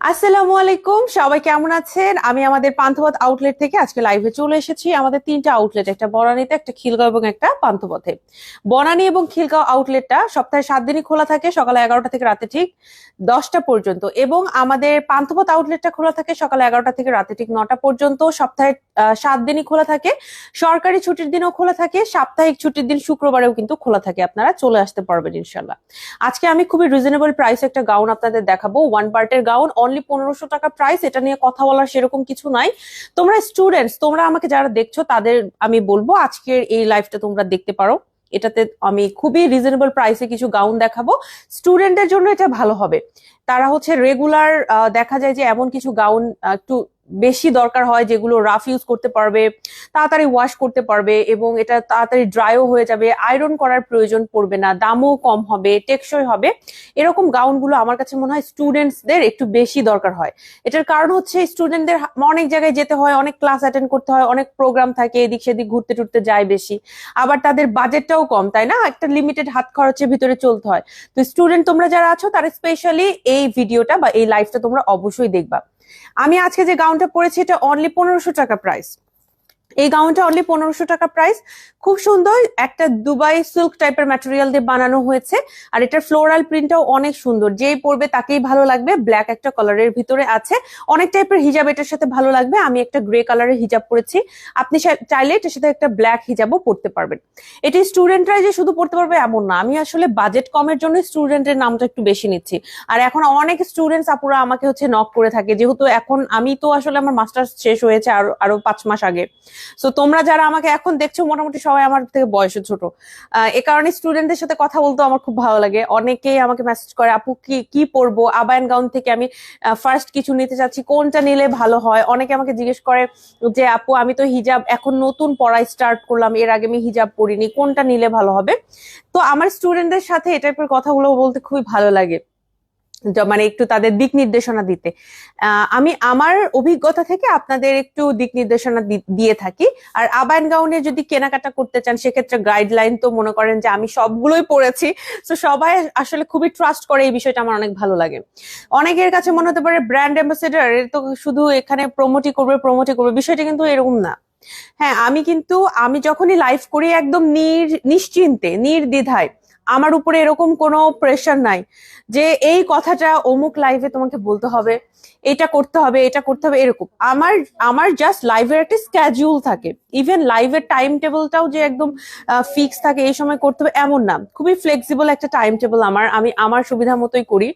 আসসালামু আলাইকুম, সবাই কেমন আছেন? আমি আমাদের পান্থপথ আউটলেট থেকে আজকে লাইভে চলে এসেছি। আমাদের তিনটা আউটলেট একটা বনানীতে, একটা খিলগাঁও এবং একটা পান্থপথে। বনানী এবং খিলগাঁও আউটলেটটা সপ্তাহে সাত দিনই খোলা থাকে, সকালে এগারোটা থেকে রাতে ঠিক দশটা পর্যন্ত। এবং আমাদের পান্থপথ আউটলেটটা খোলা থাকে সকালে এগারোটা থেকে রাতে ঠিক নটা পর্যন্ত। সপ্তাহে সাত দিনই খোলা থাকে। সরকারি ছুটির দিনও খোলা থাকে। সাপ্তাহিক ছুটির দিন শুক্রবারেও কিন্তু খোলা থাকে। আপনারা চলে আসতে পারবেন ইনশাল্লাহ আজকে আমি খুবই রিজনেবল প্রাইস একটা গাউন আপনাদের দেখাবো। ওয়ান পার্টের গাউন অনলি পনেরোশো টাকা প্রাইস এটা নিয়ে কথা বলার সেরকম কিছু নাই। তোমরা স্টুডেন্টস তোমরা আমাকে যারা দেখছ, তাদের আমি বলব, আজকের এই লাইফটা তোমরা দেখতে পারো। এটাতে আমি খুবই রিজনেবল প্রাইসে কিছু গাউন দেখাবো। স্টুডেন্টের জন্য এটা ভালো হবে। তারা হচ্ছে রেগুলার দেখা যায় যে এমন কিছু গাউন একটু বেশি দরকার হয় যেগুলো রাফ ইউজ করতে পারবে, তাড়াতাড়ি ওয়াশ করতে পারবে এবং এটা তাড়াতাড়ি ড্রাইও হয়ে যাবে আয়রন করার প্রয়োজন পড়বে না, দামও কম হবে, টেকসই হবে। এরকম গাউনগুলো আমার কাছে মনে হয় স্টুডেন্টসদের একটু বেশি দরকার হয়। এটার কারণ হচ্ছে স্টুডেন্টদের অনেক জায়গায় যেতে হয়, অনেক ক্লাস অ্যাটেন্ড করতে হয়, অনেক প্রোগ্রাম থাকে, এদিক সেদিক ঘুরতে টুরতে যায় বেশি। আবার তাদের বাজেটটাও কম, তাই না? একটা লিমিটেড হাত খরচের ভিতরে চলতে হয়। তো স্টুডেন্ট তোমরা যারা আছো, তারা স্পেশালি এই ভিডিওটা বা এই লাইভটা তোমরা অবশ্যই দেখবা। আমি আজকে যে গাউনটা পরেছি, এটা অনলি পনেরোশো টাকা প্রাইস এই গাউনটা অনলি পনেরোশো টাকা প্রাইস খুব সুন্দর, একটা দুবাই সিল্ক টাইপের ম্যাটেরিয়াল দিয়ে বানানো হয়েছে। আর এটার ফ্লোরাল প্রিন্টটাও অনেক সুন্দর। যেই পরবে তাকেই ভালো লাগবে। ব্ল্যাক একটা কালারের ভিতরে আছে। অনেক টাইপের হিজাব এটার সাথে ভালো লাগবে। আমি একটা গ্রে কালারের হিজাব পরেছি। আপনি চাইলে এটার সাথে একটা ব্ল্যাক হিজাবও পরতে পারবেন। এটি স্টুডেন্টরাই যে শুধু পড়তে পারবে এমন না। আমি আসলে বাজেট কমের জন্য স্টুডেন্টের নামটা একটু বেশি নিচ্ছি। আর এখন অনেক স্টুডেন্টস আপুরা আমাকে হচ্ছে নক করে থাকে। যেহেতু এখন আমি তো আসলে আমার মাস্টার্স শেষ হয়েছে আরও আরও পাঁচ মাস আগে। সো তোমরা যারা আমাকে এখন দেখছ, মোটামুটি সবাই আমার থেকে বয়সে ছোট। এ কারণে স্টুডেন্টদের সাথে কথা বলতে আমার খুব ভালো লাগে। অনেকেই আমাকে মেসেজ করে, আপু, কি কি পরবো? আবায়ন গাউন থেকে আমি ফার্স্ট কিছু নিতে চাচ্ছি, কোনটা নিলে ভালো হয়? অনেকে আমাকে জিজ্ঞেস করে যে, আপু, আমি তো হিজাব এখন নতুন পড়া স্টার্ট করলাম, এর আগে আমি হিজাব পরিনি কোনটা নিলে ভালো হবে? তো আমার স্টুডেন্টদের সাথে এই টাইপের কথাগুলো বলতে খুবই ভালো লাগে। মানে একটু তাদের দিক নির্দেশনা দিতে। আমি আমার অভিজ্ঞতা থেকে আপনাদের একটু দিক নির্দেশনা দিয়ে থাকি। আর আবায়ন গাউনে যদি কেনাকাটা করতে চান, সেক্ষেত্রে গাইডলাইন তো মনে করেন যে আমি সবগুলোই পড়েছি। তো সবাই আসলে খুবই ট্রাস্ট করে এই বিষয়টা আমার অনেক ভালো লাগে। অনেকের কাছে মনে হতে পারে ব্র্যান্ড অ্যাম্বাসেডার তো শুধু এখানে প্রমোটই করবে প্রমোটই করবে, বিষয়টা কিন্তু এরকম না। হ্যাঁ আমি কিন্তু, আমি যখনই লাইভ করি একদম নির, নিশ্চিন্তে, নির্দ্বিধায়। আমার উপরে এরকম কোনো প্রেশার নাই। যে এই কথাটা অমুক লাইভে তোমাকে বলতে হবে, এটা করতে হবে, এটা করতে হবে, এরকম। আমার আমার জাস্ট লাইভের একটা স্ক্যাজুল থাকে। ইভেন লাইভের টাইম টেবিলটাও যে একদম ফিক্স থাকে, এই সময় করতে হবে, এমন না। খুবই ফ্লেক্সিবল একটা টাইম টেবিল আমার। আমি আমার সুবিধা মতোই করি।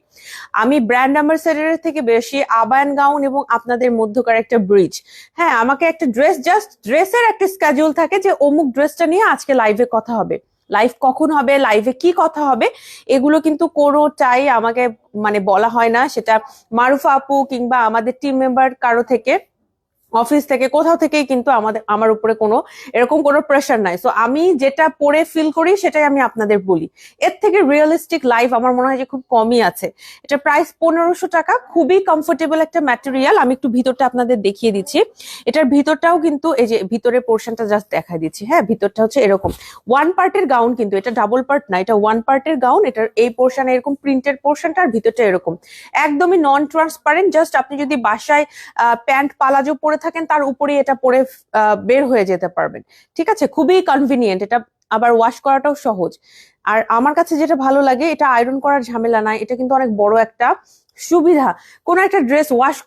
আমি ব্র্যান্ড অ্যাম্বাসেডারের থেকে বেশি আবায়ন গাউন এবং আপনাদের মধ্যকার একটা ব্রিজ হ্যাঁ আমাকে একটা ড্রেস জাস্ট ড্রেসের একটা স্ক্যাজুল থাকে যে অমুক ড্রেসটা নিয়ে আজকে লাইভে কথা হবে। লাইভ কখন হবে? লাইভে কি কথা হবে? এগুলো কিন্তু কোনোটাই আমাকে মানে বলা হয় না। সেটা মারুফা আপু কিংবা আমাদের টিম মেম্বার কারও থেকে অফিস থেকে কোথাও থেকেই কিন্তু আমাদের, আমার উপরে কোনো, এরকম কোনো প্রেশার নাই। সো আমি যেটা পড়ে ফিল করি, সেটাই আমি আপনাদের বলি। এর থেকে রিয়েলিস্টিক লাইফ আমার মনে হয় যে খুব কমই আছে। এটা প্রাইস পনেরোশো টাকা, খুবই কমফোর্টেবল একটা ম্যাটেরিয়াল আমি একটু ভিতরটা আপনাদের দেখিয়ে দিচ্ছি। এটার ভিতরটাও কিন্তু, এই যে ভিতরের পোর্শনটা জাস্ট দেখাই দিচ্ছি। হ্যাঁ ভিতরটা হচ্ছে এরকম। ওয়ান পার্টের গাউন কিন্তু, এটা ডাবল পার্ট না, এটা ওয়ান পার্টের গাউন এটার এই পোর্শন এরকম প্রিন্টের পোর্শনটা আর ভিতরটা এরকম। একদমই নন ট্রান্সপারেন্ট জাস্ট আপনি যদি বাসায় প্যান্ট পালাজো পরে থাকেন, তার উপরেই এটা পরে বের হয়ে যেতে পারবেন। ঠিক আছে? খুবই কনভিনিয়েন্ট এটা আবার ওয়াশ করাটাও সহজ। আর আমার কাছে যেটা ভালো লাগে, এটা আয়রন করার ঝামেলা নাই। এটা কিন্তু অনেক বড় একটা সুবিধা। কোন একটা ড্রেস ওয়াশ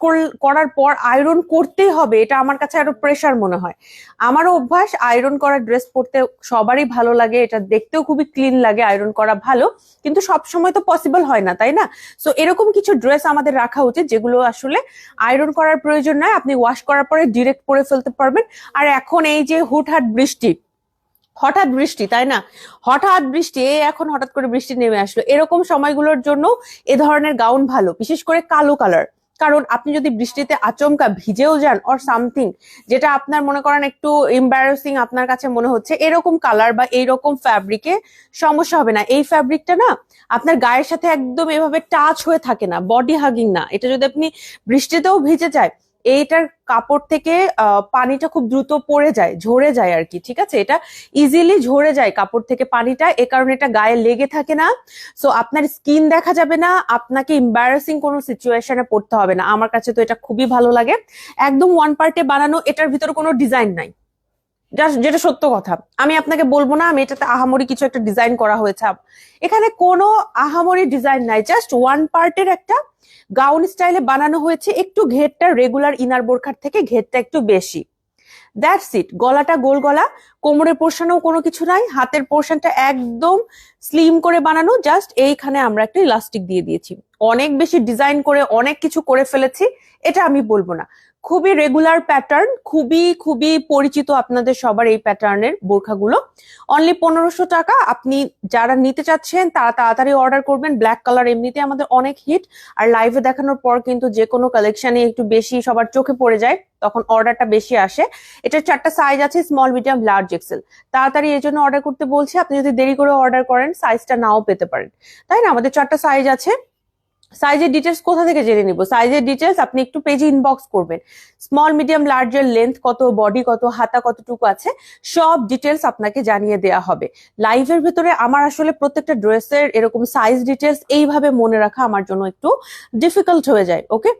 করার পর আয়রন করতেই হবে, এটা আমার কাছে আরও প্রেশার মনে হয়। আমারও অভ্যাস আয়রন করা ড্রেস পরতে সবারই ভালো লাগে, এটা দেখতেও খুবই ক্লিন লাগে আয়রন করা ভালো, কিন্তু সব সময় তো পসিবল হয় না, তাই না? সো এরকম কিছু ড্রেস আমাদের রাখা উচিত, যেগুলো আসলে আয়রন করার প্রয়োজন নয়, আপনি ওয়াশ করার পরে ডিরেক্ট পরে ফেলতে পারবেন। আর এখন এই যে হুটহাট বৃষ্টি হঠাৎ বৃষ্টি, তাই না? হঠাৎ বৃষ্টি এই এখন হঠাৎ করে বৃষ্টি নেমে আসলো। এরকম সময়গুলোর জন্য এ ধরনের গাউন ভালো, বিশেষ করে কালো কালার। কারণ আপনি যদি বৃষ্টিতে আচমকা ভিজেও যান অর সামথিং যেটা আপনার মনে করেন একটু এম্বারাসিং আপনার কাছে মনে হচ্ছে, এরকম কালার বা এইরকম ফ্যাব্রিকে সমস্যা হবে না। এই ফ্যাব্রিকটা না, আপনার গায়ের সাথে একদম এভাবে টাচ হয়ে থাকে না বডি হাগিং না। এটা যদি আপনি বৃষ্টিতেও ভিজে যায় এইটার কাপড় থেকে পানিটা খুব দ্রুত পড়ে যায়, ঝরে যায় আর কি, ঠিক আছে? এটা ইজিলি ঝরে যায় কাপড় থেকে পানিটা, এ কারণে এটা গায়ে লেগে থাকে না। সো আপনার স্কিন দেখা যাবে না, আপনাকে এম্বারাসিং কোনো সিচুয়েশনে পড়তে হবে না। আমার কাছে তো এটা খুবই ভালো লাগে। একদম ওয়ান পার্টে বানানো, এটার ভিতরে কোনো ডিজাইন নাই। যেটা সত্য কথা। আমি আপনাকে বলব না, আমি এটাতে আহামরি কিছু একটা ডিজাইন করা হয়েছে। এখানে কোনো আহামরি ডিজাইন নাই জাস্ট ওয়ান পার্টের একটা গাউন স্টাইলে বানানো হয়েছে। একটু ঘেরটা রেগুলার ইনার বোরখার থেকে ঘেরটা একটু বেশি। দ্যাটস ইট গলাটা গোল গলা কোমরের পোর্শনেও কোনো কিছু নাই, হাতের পোর্শনটা একদম স্লিম করে বানানো। জাস্ট এইখানে আমরা একটা ইলাস্টিক দিয়ে দিয়েছি। অনেক বেশি ডিজাইন করে, অনেক কিছু করে ফেলেছি, এটা আমি বলব না। খুবই রেগুলার প্যাটার্ন খুবই খুবই পরিচিত আপনাদের সবার এই প্যাটার্নের বোরখাগুলো। অনলি পনেরোশো টাকা, আপনি যারা নিতে চাচ্ছেন, তারা তাড়াতাড়ি অর্ডার করবেন। ব্ল্যাক কালার এমনিতে আমাদের অনেক হিট আর লাইভে দেখানোর পর কিন্তু যে কোনো কালেকশনে একটু বেশি সবার চোখে পড়ে যায়, তখন অর্ডারটা বেশি আসে। এটার চারটা সাইজ আছে স্মল মিডিয়াম লার্জ এক্সেল তাড়াতাড়ি এই জন্য অর্ডার করতে বলছি, আপনি যদি দেরি করে অর্ডার করেন সাইজটা নাও পেতে পারেন। তাই না? আমাদের চারটা সাইজ আছে। সাইজের ডিটেলস কোথা থেকে জেনে নিব? সাইজের ডিটেলস আপনি একটু পেজে ইনবক্স করবেন। স্মল মিডিয়াম লার্জের লেন্থ কত বডি কত, হাতা কতটুকু আছে, সব ডিটেলস আপনাকে জানিয়ে দেওয়া হবে। লাইভের ভেতরে আমার আসলে প্রত্যেকটা ড্রেসের এরকম সাইজ ডিটেলস এইভাবে মনে রাখা আমার জন্য একটু ডিফিকাল্ট হয়ে যায় ওকে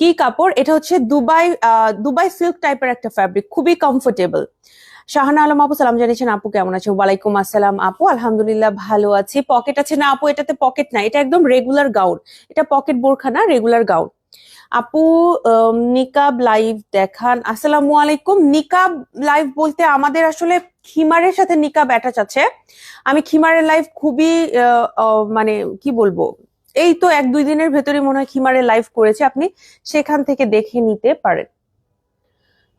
কি কাপড়? এটা হচ্ছে দুবাই দুবাই সিল্ক টাইপের একটা ফ্যাব্রিক খুবই কমফোর্টেবল শাহানা আলম, আপু, সালাম জানিয়েছেন, আপু, কেমন আছে ওয়ালাইকুম আসসালাম, আপু। আলহামদুলিল্লাহ ভালো আছি। পকেট আছে না, আপু, এটাতে পকেট না এটা একদম রেগুলার গাউন এটা পকেট বোরখা না রেগুলার গাউন আপু নিকাব লাইভ দেখান। আসসালামু আলাইকুম। নিকাব লাইভ বলতে আমাদের আসলে খিমারের সাথে নিকাব অ্যাটাচ আছে। আমি খিমারের লাইভ খুবই মানে কি বলব? এই তো এক দুই দিনের ভেতরে মনে হয় খিমারের লাইভ করেছে। আপনি সেখান থেকে দেখে নিতে পারেন।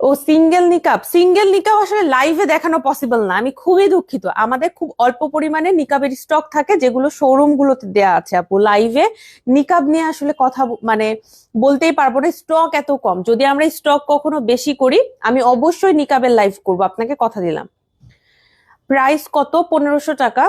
ও সিঙ্গেল নিকাব। সিঙ্গেল নিকাব আসলে লাইভে দেখানো পসিবল না। আমি খুবই দুঃখিত। আমাদের খুব অল্প পরিমাণে নিকাবের স্টক থাকে, যেগুলো শোরুম গুলোতে দেয়া আছে। আপু লাইভে নিকাব নিয়ে আসলে কথা মানে বলতেই পারব না স্টক এত কম। যদি আমরা স্টক কখনো বেশি করি, আমি অবশ্যই নিকাবের লাইভ করব। আপনাকে কথা দিলাম। প্রাইস কত? পনেরোশো টাকা।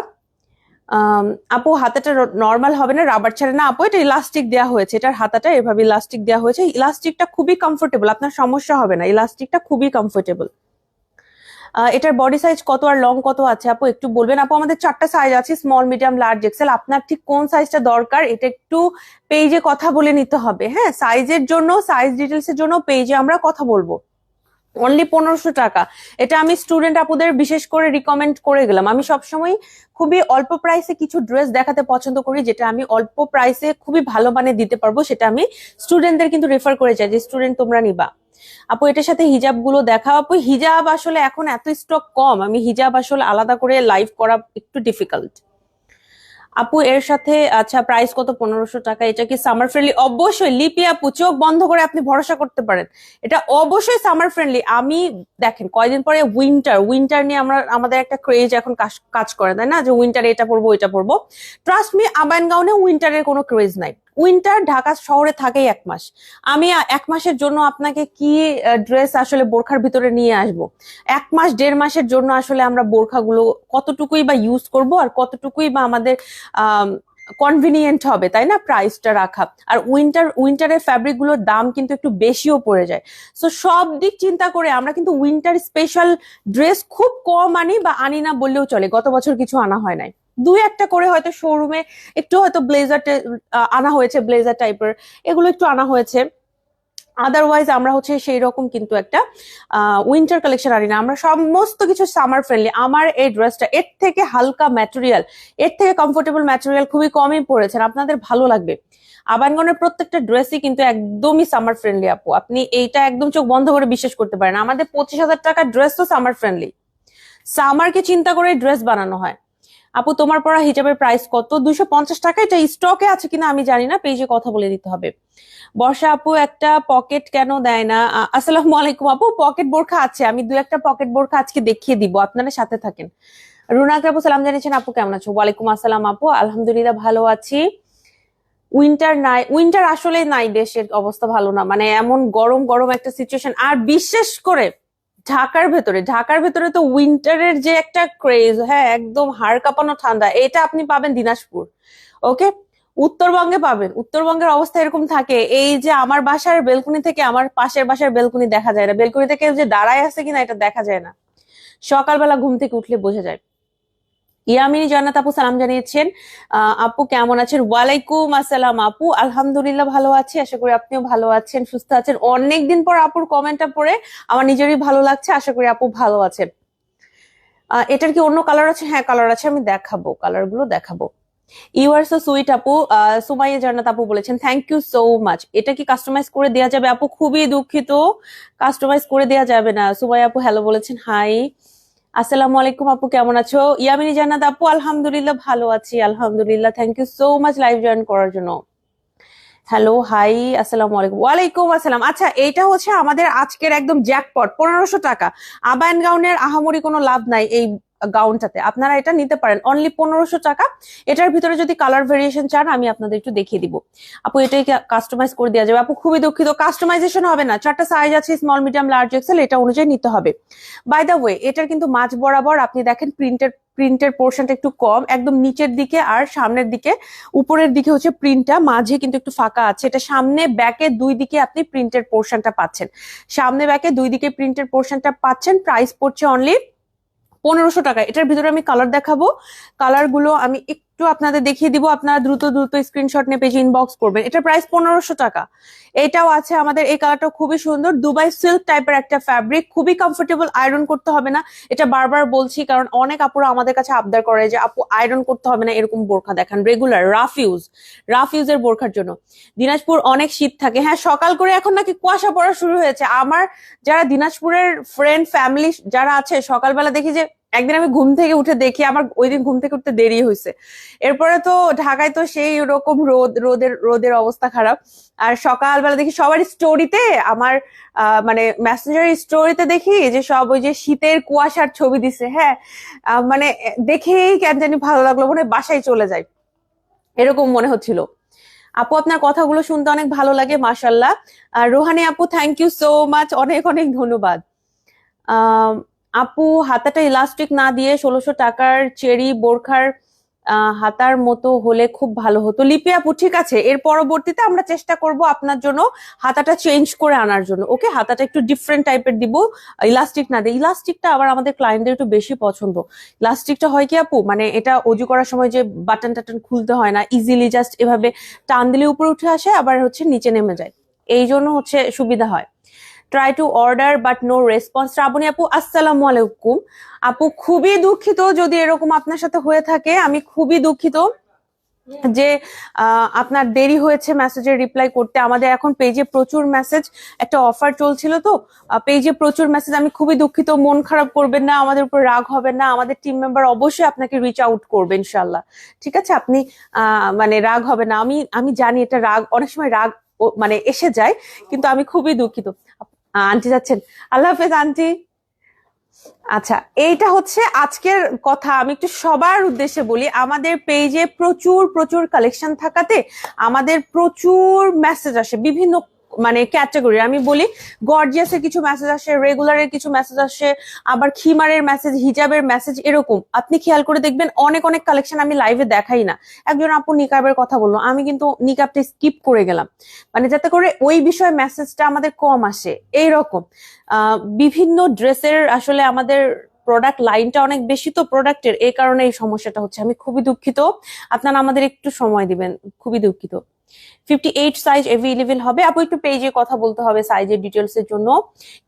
আপু, হাতাটা নর্মাল হবে না রাবার ছাড়া না। আপু, এটা ইলাস্টিক দেওয়া হয়েছে। এটার হাতাটা এভাবে ইলাস্টিক দেওয়া হয়েছে। ইলাস্টিকটা খুবই কমফোর্টেবল আপনার সমস্যা হবে না। ইলাস্টিকটা খুবই কমফোর্টেবল এটার বডি সাইজ কত আর লং কত আছে, আপু? একটু বলবেন? আপু, আমাদের চারটা সাইজ আছে স্মল মিডিয়াম লার্জ এক্সেল আপনার ঠিক কোন সাইজটা দরকার, এটা একটু পেজে কথা বলে নিতে হবে। হ্যাঁ সাইজের জন্য সাইজ ডিটেলস এর জন্য পেজে আমরা কথা বলব। অনলি পনেরোশো টাকা। এটা আমি স্টুডেন্ট আপুদের বিশেষ করে রিকমেন্ড করে গেলাম। আমি সবসময় খুবই অল্প প্রাইসে কিছু ড্রেস দেখাতে পছন্দ করি, যেটা আমি অল্প প্রাইসে খুবই ভালো মানে দিতে পারব, সেটা আমি স্টুডেন্টদের কিন্তু রেফার করে চাই যে স্টুডেন্ট তোমরা নিবা? আপু, এটার সাথে হিজাবগুলো দেখা আপু, হিজাব আসলে এখন এত স্টক কম। আমি হিজাব আসলে আলাদা করে লাইভ করা একটু ডিফিকাল্ট আপু, এর সাথে আচ্ছা প্রাইস কত? পনেরোশো টাকা। এটা কি সামার ফ্রেন্ডলি অবশ্যই, লিপি আপু, চোখ বন্ধ করে আপনি ভরসা করতে পারেন। এটা অবশ্যই সামার ফ্রেন্ডলি আমি, দেখেন কয়দিন পরে উইন্টার উইন্টার নিয়ে আমরা, আমাদের একটা ক্রেজ এখন কাজ- করে, তাই না? যে উইন্টারে এটা পরবো এটা পরবো। ট্রাস্ট মি আবায়ন গাউনে উইন্টারের কোনো ক্রেজ নাই। উইন্টার ঢাকা শহরে থাকেই এক মাস। আমি এক মাসের জন্য আপনাকে কি ড্রেস আসলে বোরখার ভিতরে নিয়ে আসব? এক মাস, দেড় মাসের জন্য আসলে আমরা বোরখাগুলো কতটুকুই বা ইউজ করব আর কতটুকুই বা আমাদের কনভিনিয়েন্ট হবে, তাই না? প্রাইসটা রাখা। আর উইন্টার, উইন্টারের ফ্যাব্রিকগুলোর দাম কিন্তু একটু বেশিও পড়ে যায়। সো সব দিক চিন্তা করে আমরা কিন্তু উইন্টার স্পেশাল ড্রেস খুব কম আনি বা আনি না বললেও চলে। গত বছর কিছু আনা হয় নাই। দুই একটা করে হয়তো শোরুমে একটু হয়তো ব্লেজার আনা হয়েছে ব্লেজার টাইপের এগুলো একটু আনা হয়েছে। আদারওয়াইজ আমরা হচ্ছে সেই রকম কিন্তু একটা উইন্টার কালেকশন আনি না। আমরা সমস্ত কিছু সামার ফ্রেন্ডলি আমার এই ড্রেসটা এর থেকে হালকা ম্যাটেরিয়াল এর থেকে কমফোর্টেবল ম্যাটেরিয়াল খুবই কমই পড়েছেন আপনাদের ভালো লাগবে। আবানগনের প্রত্যেকটা ড্রেসই কিন্তু একদমই সামার ফ্রেন্ডলি আপু। আপনি এইটা একদম চোখ বন্ধ করে বিশ্বাস করতে পারেন। আমাদের পঁচিশ হাজার টাকার ড্রেস তো সামার ফ্রেন্ডলি সামারকে চিন্তা করে ড্রেস বানানো হয়। আপু, তোমার পরা হিজাবের প্রাইস কত? দুশো পঞ্চাশ টাকা, এটা স্টকে আছে কিনা আমি জানি না পেজে কথা বলে দিতে হবে। বর্ষা আপু, একটা পকেট কেন দেয় না? আসসালাম আলাইকুম আপু পকেট বোরখা আছে, আমি দু একটা পকেট বোরখা আজকে দেখিয়ে দিব, আপনারা সাথে থাকেন। রুনাকে আপু, সালাম জানিয়েছেন, আপু, কেমন আছো? ওয়ালাইকুম আসসালাম আপু, আলহামদুলিল্লাহ ভালো আছি। উইন্টার নাই উইন্টার আসলে নাই, দেশের অবস্থা ভালো না মানে এমন গরম গরম একটা সিচুয়েশন আর বিশেষ করে ঢাকার ভেতরে ঢাকার ভেতরে তো উইন্টারের যে একটা ক্রেজ হ্যাঁ একদম হাড় কাঁপানো ঠান্ডা, এটা আপনি পাবেন দিনাজপুর ওকে উত্তরবঙ্গে পাবেন, উত্তরবঙ্গের অবস্থা এরকম থাকে, এই যে আমার বাসার বেলকুনি থেকে আমার পাশের বাসার বেলকুনি দেখা যায় না বেলকুনি থেকে যে দাঁড়ায় আছে কিনা এটা দেখা যায় না। সকালবেলা ঘুম থেকে উঠলে বোঝা যায়। ইয়ামিনী জান্নাত আপু সালাম জানিয়েছেন। আপু কেমন আছেন? ওয়ালাইকুম আসসালাম আপু। আলহামদুলিল্লাহ ভালো আছি। আশা করি আপনিও ভালো আছেন, সুস্থ আছেন। অনেকদিন পর আপুর কমেন্টটা পড়ে আমার নিজেরই ভালো লাগছে। আশা করি আপু ভালো আছেন। এটার কি অন্য কালার আছে? হ্যাঁ কালার আছে। আমি দেখাবো। কালারগুলো দেখাবো। ইউ আর সো সুইট আপু। সুমাইয়া জান্নাত আপু বলেছেন থ্যাংক ইউ সো মাচ এটা কি কাস্টমাইজ করে দেওয়া যাবে আপু? খুবই দুঃখিত। কাস্টমাইজ করে দেওয়া যাবে না। সুমাইয়া আপু হ্যালো বলেছেন হাই আসসালামু আলাইকুম আপু, কেমন আছো? ইয়ামিনী জান্নাত আপু, আলহামদুলিল্লাহ ভালো আছি, আলহামদুলিল্লাহ thank you so much live join করার জন্য। হ্যালো হাই আসসালামু আলাইকুম। ওয়ালাইকুম আসসালাম। আচ্ছা এইটা হচ্ছে আমাদের আজকের একদম জ্যাকপট পনেরোশো টাকা। আবায়ন গাউনের আহামরি কোনো লাভ নাই এই গাউনটাতে আপনারা এটা নিতে পারেন। অনলি পনেরোশো টাকা। এটার ভিতরে যদি কালার ভেরিয়েশন চান, আমি আপনাদের একটু দেখিয়ে দিব। আপু, এটাই কাস্টমাইজ করে দেওয়া যাবে। আপু, খুবই দুঃখিত। কাস্টমাইজেশন হবে না। চারটা সাইজ আছে স্মল মিডিয়াম লার্জ এক্সেল এটা অনুযায়ী নিতে হবে। বাই দ্য ওয়ে এটার কিন্তু মাঝ বরাবর আপনি দেখেন প্রিন্টের প্রিন্টের পোর্শনটা একটু কম। একদম নিচের দিকে আর সামনের দিকে। উপরের দিকে হচ্ছে প্রিন্টটা মাঝে কিন্তু একটু ফাঁকা আছে। এটা সামনে ব্যাকে দুই দিকে আপনি প্রিন্টের পোর্শনটা পাচ্ছেন। সামনে ব্যাকে দুই দিকে প্রিন্টের পোর্শনটা পাচ্ছেন। প্রাইস পড়ছে অনলি পনেরোশো টাকা এটার ভিতরে আমি কালার দেখাবো। কালারগুলো আমি একটু আপনাদের দেখিয়ে দিব, আপনারা দ্রুত দ্রুত স্ক্রিনশট নিয়ে পেজে ইনবক্স করবেন। এটা প্রাইস পনেরোশো টাকা। এটাও আছে আমাদের, এই কালারটা খুবই সুন্দর। দুবাই সিল্ক টাইপের একটা ফ্যাব্রিক খুবই কমফোর্টেবল আয়রন করতে হবে না। এটা বারবার বলছি কারণ অনেক আপুরা আমাদের কাছে আবদার করে যে, আপু আয়রন করতে হবে না, এরকম বোরখা দেখান। রেগুলার রাফ ইউজ রাফ ইউজের বোরখার জন্য। দিনাজপুর অনেক শীত থাকে। হ্যাঁ সকাল করে এখন নাকি কুয়াশা পড়া শুরু হয়েছে। আমার যারা দিনাজপুরের ফ্রেন্ড ফ্যামিলি যারা আছে, সকালবেলা দেখি যে একদিন আমি ঘুম থেকে উঠে দেখি আমার ওই দিন ঘুম থেকে উঠতে দেরি হয়েছে এরপরে তো ঢাকায় তো সেই রকম রোদ রোদের রোদের অবস্থা খারাপ। আর সকালবেলা দেখি সবার স্টোরিতে আমার আহ, মানে মেসেঞ্জার স্টোরিতে দেখি যে সব ওই যে শীতের কুয়াশার ছবি দিছে হ্যাঁ। আহ, মানে দেখেই কেন জানি ভালো লাগল মনে বাসায় চলে যায় এরকম মনে হচ্ছিল। আপু আপনার কথাগুলো শুনতে অনেক ভালো লাগে মাশাল্লাহ আর রোহানি আপু থ্যাংক ইউ সো মাচ অনেক অনেক ধন্যবাদ। আম, আপু, হাতাটা ইলাস্টিক না দিয়ে ষোলোশো টাকার চেরি বোরখার হাতার মতো হলে খুব ভালো হতো। লিপি আপু, ঠিক আছে, এর পরবর্তীতে আমরা চেষ্টা করব আপনার জন্য হাতাটা চেঞ্জ করে আনার জন্য। ওকে, হাতাটা একটু ডিফারেন্ট টাইপের দিব। ইলাস্টিক না দিয়ে ইলাস্টিকটা আবার আমাদের ক্লায়েন্টদের একটু বেশি পছন্দ। ইলাস্টিকটা হয় কি আপু মানে এটা অজু করার সময় যে বাটন টাটন খুলতে হয় না ইজিলি জাস্ট এভাবে টান দিলে উপরে উঠে আসে, আবার হচ্ছে নিচে নেমে যায়। এই জন্য হচ্ছে সুবিধা হয়। Try to order but no response Srabani আপু, আসসালামু আলাইকুম। আপু, খুবই দুঃখিত যদি এরকম আপনার সাথে হয়ে থাকে। আমি খুবই দুঃখিত যে আপনার দেরি হয়েছে মেসেজের রিপ্লাই করতে। আমাদের এখন পেজে প্রচুর মেসেজ একটা অফার চলছিল তো। পেজে প্রচুর মেসেজ আমি খুবই দুঃখিত, মন খারাপ করবেন না, আমাদের উপর রাগ হবেন না। আমাদের টিম মেম্বার অবশ্যই আপনাকে রিচ আউট করবে ইনশাল্লাহ ঠিক আছে? আপনি মানে রাগ হবে না। আমি আমি জানি এটা রাগ, অনেক সময় রাগ মানে এসে যায়, কিন্তু আমি খুবই দুঃখিত। আন্টি যাচ্ছেন। আল্লাহ হাফেজ, আন্টি। আচ্ছা এইটা হচ্ছে আজকের কথা। আমি একটু সবার উদ্দেশ্যে বলি, আমাদের পেজে প্রচুর প্রচুর কালেকশন থাকাতে আমাদের প্রচুর মেসেজ আসে। বিভিন্ন মানে ক্যাটাগরি আমি বলি গর্জিয়াসের কিছু মেসেজ আসে রেগুলার এর কিছু মেসেজ আসে, আবার খিমারের মেসেজ হিজাবের মেসেজ এরকম। আপনি খেয়াল করে দেখবেন অনেক অনেক কালেকশন আমি লাইভে দেখাই না। একজন আপু নিকাবের কথা বলল, আমি কিন্তু নিকাবটা স্কিপ করে গেলাম। মানে যাতে করে ওই বিষয়ে মেসেজটা আমাদের কম আসে। এইরকম। বিভিন্ন ড্রেসের আসলে আমাদের প্রোডাক্ট লাইনটা অনেক বেশি তো প্রোডাক্টের এই কারণে এই সমস্যাটা হচ্ছে। আমি খুবই দুঃখিত। আপনারা আমাদের একটু সময় দিবেন। খুবই দুঃখিত। ফিফটি এইট সাইজ অ্যাভেলেবেল হবে। আপু, একটু পেজে কথা বলতে হবে সাইজের ডিটেলস এর জন্য।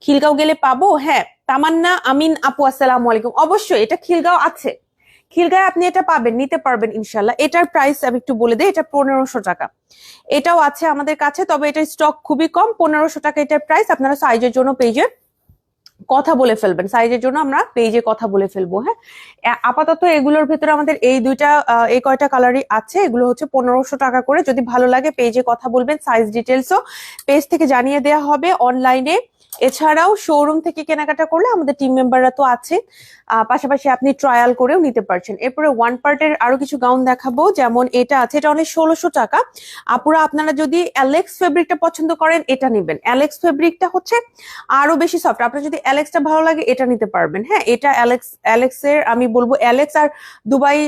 খিলগাঁও গেলে পাবো? হ্যাঁ। তামান্না, আমিন আপু, আসসালামু আলাইকুম। অবশ্যই, এটা খিলগাঁও আছে। খিলগাঁও আপনি এটা পাবেন, নিতে পারবেন ইনশাল্লাহ এটার প্রাইস আমি একটু বলে দিই, এটা পনেরোশো টাকা। এটাও আছে আমাদের কাছে, তবে এটার স্টক খুবই কম। পনেরোশো টাকা এটার প্রাইস আপনারা সাইজের জন্য পেজে কথা বলে ফেলবেন সাইজের জন্য আমরা পেজে কথা বলে ফেলব হ্যাঁ? আপাতত এগুলোর ভেতরে আমাদের এই দুইটা এই কয়টা কালারই আছে, এগুলো হচ্ছে পনেরোশো টাকা করে। যদি ভালো লাগে পেজে কথা বলবেন সাইজ ডিটেলসও পেজ থেকে জানিয়ে দেওয়া হবে অনলাইনে এছাড়াও শোরুম থেকে কেনাকাটা করলে আমাদের টিম মেম্বাররা তো আছে পাশাপাশি আপনি ট্রায়াল করেও নিতে পারছেন। এরপরে ওয়ান পার্টের আরও কিছু গাউন দেখাবো, যেমন এটা আছে, এটা অনেক ষোলোশো টাকা। আপুরা, আপনারা যদি অ্যালেক্স ফেব্রিকটা পছন্দ করেন, এটা নেবেন। অ্যালেক্স ফেব্রিকটা হচ্ছে আরও বেশি সফট আপনার যদি অ্যালেক্সটা ভালো লাগে, এটা নিতে পারবেন। হ্যাঁ এটা অ্যালেক্স অ্যালেক্সের আমি বলব অ্যালেক্স আর দুবাই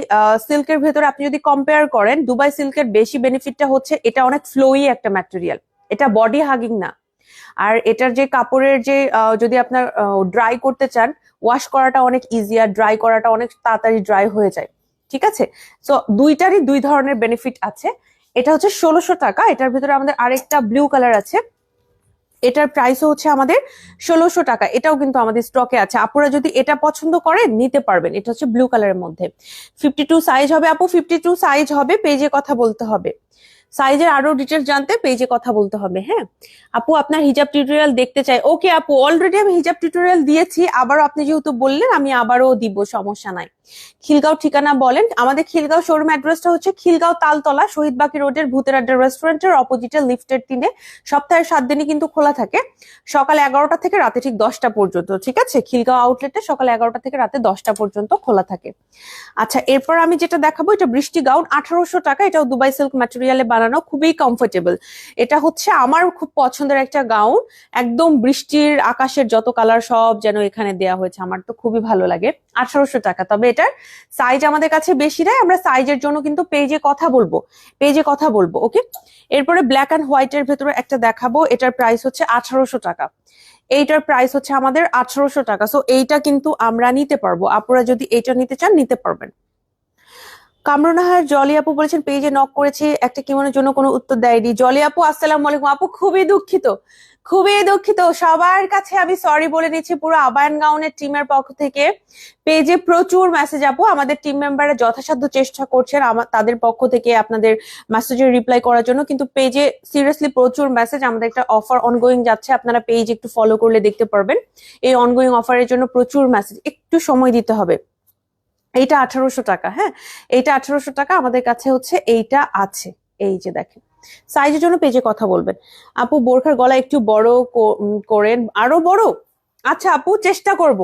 সিল্কের ভেতরে আপনি যদি কম্পেয়ার করেন, দুবাই সিল্কের বেশি বেনিফিটটা হচ্ছে, এটা অনেক ফ্লোই একটা ম্যাটেরিয়াল এটা বডি হাগিং না। আর এটার যে কাপড়ের যে যদি আপনার ড্রাই করতে চান ওয়াশ করাটা অনেক ইজি আর ড্রাই করাটা অনেক তাড়াতাড়ি ড্রাই হয়ে যায়, ঠিক আছে? সো দুইটারই দুই ধরনের বেনিফিট আছে। এটা হচ্ছে ষোলোশো টাকা, এটার ভিতরে আমাদের আরেকটা ব্লু কালার আছে। এটার প্রাইসও হচ্ছে আমাদের ষোলোশো টাকা, এটাও কিন্তু আমাদের স্টকে আছে। আপুরা যদি এটা পছন্দ করেন, নিতে পারবেন। এটা হচ্ছে ব্লু কালারের মধ্যে। ফিফটি টু সাইজ হবে আপু ফিফটি টু সাইজ হবে পেজে কথা বলতে হবে। সাইজের আরও ডিটেলস জানতে পেজে কথা বলতে হবে হ্যাঁ? আপু, আপনার হিজাব টিউটোরিয়াল দেখতে চাই। ওকে আপু অলরেডি আমি হিজাব টিউটোরিয়াল দিয়েছি, আবারও আপনি যেহেতু বললেন, আমি আবারও দিব, সমস্যা নাই। খিলগাঁও ঠিকানা বলেন, আমাদের খিলগাঁও শোরুম অ্যাড্রেসটা হচ্ছে খিলগাঁও তালতলা, শহীদ বাকি রোডের ভূতের আড্ডা রেস্টুরেন্টের অপোজিটে লিফটের তিনে। সপ্তাহের সাত দিনই কিন্তু খোলা থাকে। সকাল এগারোটা থেকে রাতে ঠিক দশটা পর্যন্ত, ঠিক আছে? খিলগাঁও আউটলেটে সকাল এগারোটা থেকে রাতে দশটা পর্যন্ত খোলা থাকে। আচ্ছা এরপর আমি যেটা দেখাবো, এটা বৃষ্টি গাউন আঠারোশো টাকা, এটাও দুবাই সিল্ক ম্যাটেরিয়ালে বানানো খুবই কমফোর্টেবল এটা হচ্ছে আমার খুব পছন্দের একটা গাউন একদম বৃষ্টির আকাশের যত কালার সব যেন এখানে দেয়া হয়েছে, আমার তো খুবই ভালো লাগে। আঠারোশো টাকা। তবে এটার সাইজ আমাদের কাছে বেশি নেই, আমরা সাইজের জন্য কিন্তু পেজে কথা বলব। পেজে কথা বলব ওকে এরপরে ব্ল্যাক অ্যান্ড হোয়াইটের ভেতরে একটা দেখাবো। এটার প্রাইস হচ্ছে আঠারোশো টাকা। এইটার প্রাইস হচ্ছে আমাদের আঠারোশো টাকা। সো এইটা কিন্তু আমরা নিতে পারব। আপনারা যদি এইটা নিতে চান, নিতে পারবেন। কামরুনাহার জলি আপু বলেছেন, পেজে নক করেছে, একটা কিমনের জন্য কোনো উত্তর দেয়নি। জলি আপু, আসসালামু আলাইকুম। আপু খুবই দুঃখিত খুবই দুঃখিত। সবার কাছে আমি সরি বলে নিচ্ছি, পুরো আবায়ন গাউনের টিমের পক্ষ থেকে। পেজে প্রচুর মেসেজ আপু, আমাদের টিম মেম্বাররা যথাসাধ্য চেষ্টা করছেন আমার তাদের পক্ষ থেকে আপনাদের মেসেজের রিপ্লাই করার জন্য। কিন্তু পেজে সিরিয়াসলি প্রচুর মেসেজ আমাদের একটা অফার অনগোয়িং যাচ্ছে, আপনারা পেজ একটু ফলো করলে দেখতে পারবেন। এই অনগোয়িং অফারের জন্য প্রচুর মেসেজ একটু সময় দিতে হবে। এইটা আঠারোশো টাকা হ্যাঁ? এইটা আঠারোশো টাকা আমাদের কাছে হচ্ছে এইটা আছে। এই যে দেখেন, সাইজের জন্য পেজে কথা বলবেন। আপু, বোরখার গলা একটু বড় করেন, আরও বড়? আচ্ছা আপু, চেষ্টা করব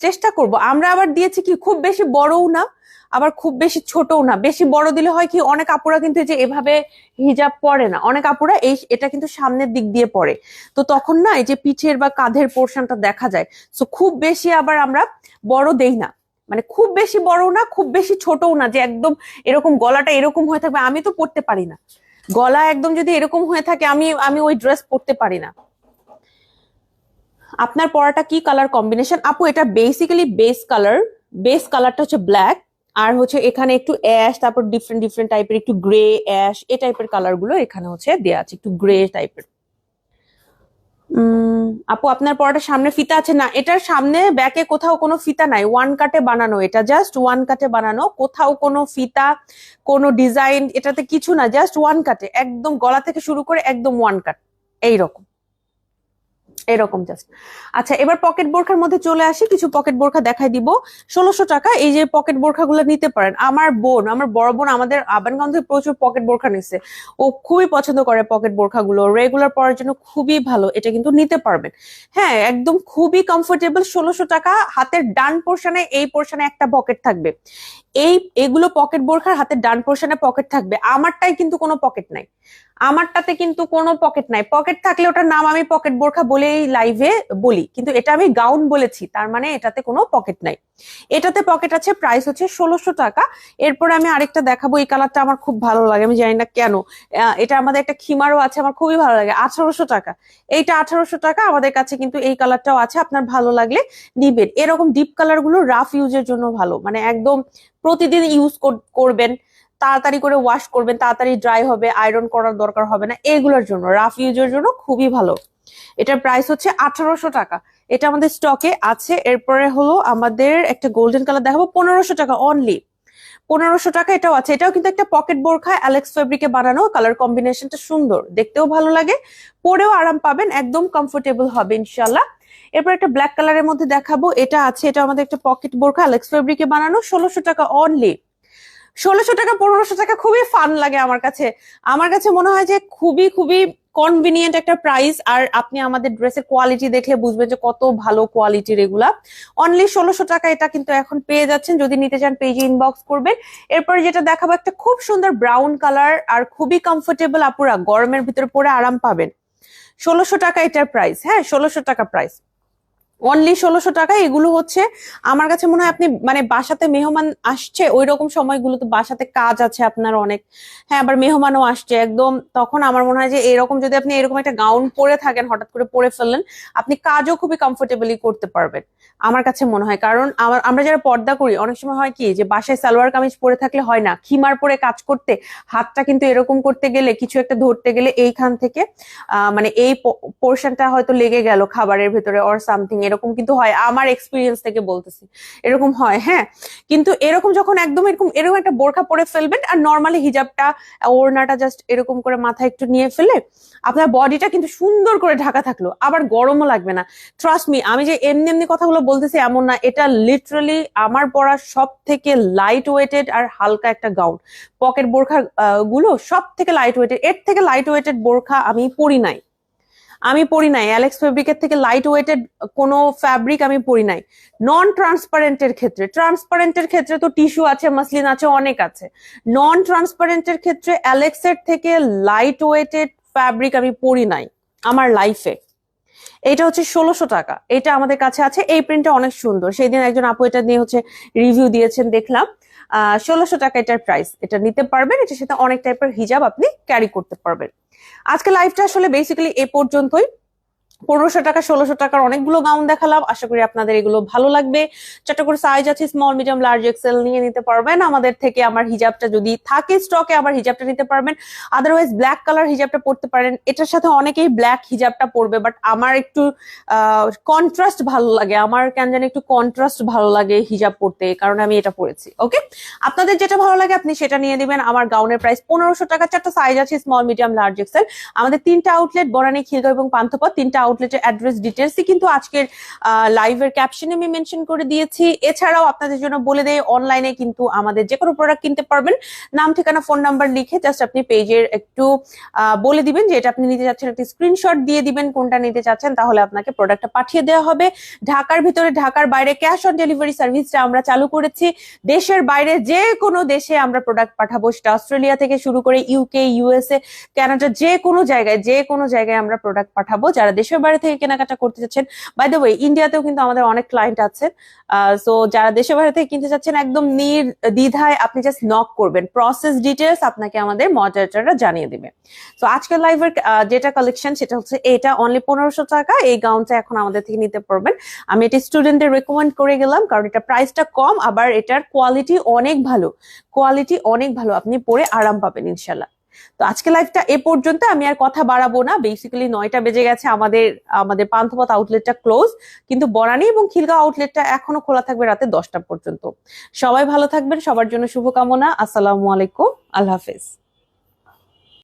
চেষ্টা করব। আমরা আবার দিয়েছি কি, খুব বেশি বড়ও না, আবার খুব বেশি ছোটও না। বেশি বড় দিলে হয় কি, অনেক আপুরা কিন্তু যে এভাবে হিজাব পরে না, অনেক আপুরা এই এটা কিন্তু সামনের দিক দিয়ে পরে। তো তখন না এই যে পিঠের বা কাঁধের পোর্শনটা দেখা যায়। সো খুব বেশি আবার আমরা বড় দেই না। মানে খুব বেশি বড় না, খুব বেশি ছোটও না যে একদম এরকম গলাটা এরকম হয়ে থাকবে। আমি তো পড়তে পারি না। গলা একদম যদি এরকম হয়ে থাকে, আমি আমি ওই ড্রেস পরতে পারি না। আপনার পরাটা কি কালার কম্বিনেশন আপু, এটা বেসিক্যালি বেস কালার বেস কালারটা হচ্ছে ব্ল্যাক আর হচ্ছে এখানে একটু অ্যাশ তারপর ডিফারেন্ট ডিফারেন্ট টাইপের একটু গ্রে অ্যাশ এ টাইপের কালারগুলো এখানে হচ্ছে দেওয়া আছে, একটু গ্রে টাইপের আপু, আপনার পরাটা সামনে ফিতা আছে? না, এটার সামনে ব্যাকে কোথাও কোনো ফিতা নাই। ওয়ান কাটে বানানো এটা জাস্ট ওয়ান কাটে বানানো। কোথাও কোনো ফিতা, কোনো ডিজাইন এটাতে কিছু না জাস্ট ওয়ান কাটে একদম গলা থেকে শুরু করে একদম ওয়ান কাট এইরকম। এরকম জাস্ট আচ্ছা এবার পকেট বোরখার মধ্যে চলে আসি, কিছু পকেট বোরখা দেখাই দিব। ষোলোশো টাকা, এই যে পকেট বোরখা গুলো নিতে পারেন। আমার বোন, আমার বড় বোন আমাদের আবানগঞ্জ প্রচুর পকেট বোরখা নিচ্ছে ও খুবই পছন্দ করে পকেট বোরখা গুলো রেগুলার পরার জন্য খুবই ভালো, এটা কিন্তু নিতে পারবেন। হ্যাঁ একদম খুবই কমফোর্টেবল ষোলোশো টাকা, হাতের ডান পোর্শনে এই পোর্শনে একটা পকেট থাকবে। এই, এগুলো পকেট বোরখার হাতের ডান পোর্শনে পকেট থাকবে। আমারটাই কিন্তু কোনো পকেট নাই। আমারটাতে কিন্তু কোনো পকেট নাই। পকেট থাকলে ওটার নাম আমি পকেট বোরখা বলেই লাইভে বলি। কিন্তু এটা আমি গাউন বলেছি, তার মানে এটাতে কোনো পকেট নাই। এটাতে পকেট আছে প্রাইস হচ্ছে ষোলোশো টাকা। এরপরে আমি আরেকটা দেখাবো, এই কালারটা আমার খুব ভালো লাগে, আমি জানি না কেন। এটা আমাদের একটা খিমারও আছে, আমার খুবই ভালো লাগে, আঠারোশো টাকা। এইটা আঠারোশো টাকা, আমাদের কাছে কিন্তু এই কালারটাও আছে, আপনার ভালো লাগলে নিবেন। এরকম ডিপ কালারগুলো রাফ ইউজের জন্য ভালো মানে একদম প্রতিদিন ইউজ করবেন, তাড়াতাড়ি করে ওয়াশ করবেন, তাড়াতাড়ি ড্রাই হবে আয়রন করার দরকার হবে না, এগুলোর জন্য রাফ ইউজের জন্য খুবই ভালো। এটার প্রাইস হচ্ছে আঠারোশো টাকা। এটা আমাদের স্টকে আছে, এরপরে হলো আমাদের একটা গোল্ডেন কালার দেখাবো, পনেরোশো টাকা অনলি পনেরোশো টাকা এটাও আছে, এটাও কিন্তু একটা পকেট বোরখা অ্যালেক্স ফেব্রিকে বানানো কালার কম্বিনেশনটা সুন্দর, দেখতেও ভালো লাগে, পরেও আরাম পাবেন, একদম কমফোর্টেবল হবে ইনশাল্লাহ এরপর একটা ব্ল্যাক কালারের মধ্যে দেখাবো। এটা আছে, এটা আমাদের একটা পকেট বোরখা অ্যালেক্স ফেব্রিকে বানানো, ষোলোশো টাকা অনলি ষোলোশো টাকা, পনেরোশো টাকা খুবই ফান লাগে আমার কাছে। আমার কাছে মনে হয় যে খুবই খুবই কনভিনিয়েন্ট একটা প্রাইস আর আপনি আমাদের ড্রেসের কোয়ালিটি দেখলে বুঝবেন যে কত ভালো কোয়ালিটির এগুলা। অনলি ষোলোশো টাকা এটা কিন্তু এখন পেয়ে যাচ্ছেন। যদি নিতে চান পেজে ইনবক্স করবেন। এরপরে যেটা দেখাবো, একটা খুব সুন্দর ব্রাউন কালার আর খুবই কমফোর্টেবল আপুরা, গরমের ভিতরে পরে আরাম পাবেন। ষোলোশো টাকা এটার প্রাইস হ্যাঁ ষোলোশো টাকা প্রাইস অনলি ষোলোশো টাকা, এগুলো হচ্ছে আমার কাছে মনে হয় আপনি মানে বাসাতে মেহমান আসছে ওই রকম সময়গুলোতে বাসাতে কাজ আছে আপনার অনেক। হ্যাঁ আবার মেহমানও আসছে, একদম তখন আমার মনে হয় যে এরকম যদি আপনি এরকম একটা গাউন পরে থাকেন, হঠাৎ করে পরে ফেললেন, আপনি কাজও খুবই কমফোর্টেবলি করতে পারবেন, আমার কাছে মনে হয়। কারণ আমার, আমরা যারা পর্দা করি, অনেক সময় হয় কি যে বাসায় সালোয়ার কামিজ পরে থাকলে হয় না, খিমার পরে কাজ করতে, হাতটা কিন্তু এরকম করতে গেলে, কিছু একটা ধরতে গেলে এইখান থেকে মানে এই পোর্শনটা হয়তো লেগে গেল খাবারের ভেতরে অর সামথিং এরকম কিন্তু হয়, আমার এক্সপিরিয়েন্স থেকে বলতেছি, এরকম হয় হ্যাঁ? কিন্তু এরকম যখন একদম এরকম এরকম একটা বোরখা পরে ফেলবেন আর নর্মালি হিজাবটা, ওড়নাটা জাস্ট এরকম করে মাথায় একটু নিয়ে ফেলে, আপনার বডিটা কিন্তু সুন্দর করে ঢাকা থাকল, আবার গরমও লাগবে না। ট্রাস্ট মি আমি যে এমনি এমনি কথাগুলো বলতেছি এমন না, এটা লিটারালি আমার পরা সব থেকে লাইট ওয়েটেড আর হালকা একটা গাউন পকেট বোরখা গুলো সব থেকে লাইট ওয়েটেড এর থেকে লাইট ওয়েটেড বোরখা আমি পরি নাই। আমি পরি নাই। অ্যালেক্স ফেব্রিকের থেকে লাইট ওয়েটেড কোনো ফ্যাব্রিক আমি পরি নাই। নন ট্রান্সপারেন্টের ক্ষেত্রে ট্রান্সপারেন্টের ক্ষেত্রে তো টিস্যু আছে মাসলিন আছে, অনেক আছে। নন ট্রান্সপারেন্টের ক্ষেত্রে অ্যালেক্সের থেকে লাইট ওয়েটেড ফ্যাব্রিক আমি পরি নাই, আমার লাইফে এটা হচ্ছে ষোলোশো টাকা। এটা আমাদের কাছে আছে। এই প্রিন্টটা অনেক সুন্দর। সেই দিন একজন আপু এটা নিয়ে হচ্ছে রিভিউ দিয়েছেন, দেখলাম। ষোলোশো টাকা এটার প্রাইস এটা নিতে পারবেন, এটার সাথে অনেক টাইপের হিজাব আপনি ক্যারি করতে পারবেন। আজকে লাইভটা আসলে বেসিক্যালি এ পর্যন্তই। পনেরোশো টাকা, ষোলোশো টাকার অনেকগুলো গাউন দেখালাম। আশা করি আপনাদের এগুলো ভালো লাগবে। চারটা করে সাইজ আছে স্মল মিডিয়াম লার্জ এক্সেল নিয়ে নিতে পারবেন। আমাদের থেকে আমার হিজাবটা যদি থাকে স্টকে আবার হিজাবটা নিতে পারবেন। আদারওয়াইজ ব্ল্যাক কালার হিজাবটা পরতে পারেন। এটার সাথে অনেকেই ব্ল্যাক হিজাবটা পরবে বাট আমার একটু কন্ট্রাস্ট ভালো লাগে। আমার কেন জানি একটু কন্ট্রাস্ট ভালো লাগে হিজাব এই কারণে আমি এটা পরেছি। ওকে আপনাদের যেটা ভালো লাগে, আপনি সেটা নিয়ে দিবেন আমার গাউনের প্রাইস পনেরোশো টাকা। চারটা সাইজ আছে স্মল মিডিয়াম লার্জ এক্সেল আমাদের তিনটা আউটলেট বরানি খিলগাঁও এবং পান্থপথ। তিনটা আউটলেটের অ্যাড্রেস ডিটেলসই কিন্তু আজকের লাইভের ক্যাপশনে আমি মেনশন করে দিয়েছি। এছাড়াও আপনাদের জন্য বলে দেয় অনলাইনে কিন্তু আমাদের যে কোনো প্রোডাক্ট কিনতে পারবেন। নাম, ঠিকানা ফোন নাম্বার লিখে জাস্ট আপনি পেজের একটু বলে দিবেন যে এটা আপনি নিতে চাচ্ছেন, একটি স্ক্রিনশট দিয়ে দিবেন কোনটা নিতে চাচ্ছেন, তাহলে আপনাকে প্রোডাক্টটা পাঠিয়ে দেওয়া হবে। ঢাকার ভিতরে, ঢাকার বাইরে ক্যাশ অন ডেলিভারি সার্ভিসটা আমরা চালু করেছি। দেশের বাইরে যে কোনো দেশে আমরা প্রোডাক্ট পাঠাবো। সেটা অস্ট্রেলিয়া থেকে শুরু করে ইউকে ইউএসএ কানাডা যে কোনো জায়গায় যে কোনো জায়গায় আমরা প্রোডাক্ট পাঠাবো। যারা দেশের বাইরে থেকে কেনাকাটা করতে চাচ্ছেন বাই দ্য ওয়ে ইন্ডিয়াতেও কিন্তু আমাদের অনেক ক্লায়েন্ট আছেন। সো যারা দেশের বাইরে থেকে কিনতে চাচ্ছেন একদম নির্দ্বিধায় আপনি জাস্ট নক করবেন। প্রসেস ডিটেলস আপনাকে আমাদের মডারেটররা জানিয়ে দিবে। তো আজকের লাইভের যেটা কালেকশন সেটা হচ্ছে এটা। অনলি পনেরোশো টাকা, এই গাউনটা এখন আমাদের থেকে নিতে পারবেন। আমি এটি স্টুডেন্টদের রেকমেন্ড করে গেলাম, কারণ এটা প্রাইসটা কম, আবার এটার কোয়ালিটি অনেক ভালো। কোয়ালিটি অনেক ভালো, আপনি পরে আরাম পাবেন ইনশাল্লাহ তো আজকে লাইভটা এ পর্যন্ত আমি আর কথা বাড়াবো না। বেসিক্যালি নয়টা বেজে গেছে, আমাদের আমাদের পান্থপথ আউটলেটটা ক্লোজ কিন্তু বরানি এবং খিলগাঁও আউটলেটটা এখনও খোলা থাকবে রাতে দশটা পর্যন্ত। সবাই ভালো থাকবেন, সবার জন্য শুভকামনা। আসসালামু আলাইকুম, আল্লাহ হাফেজ।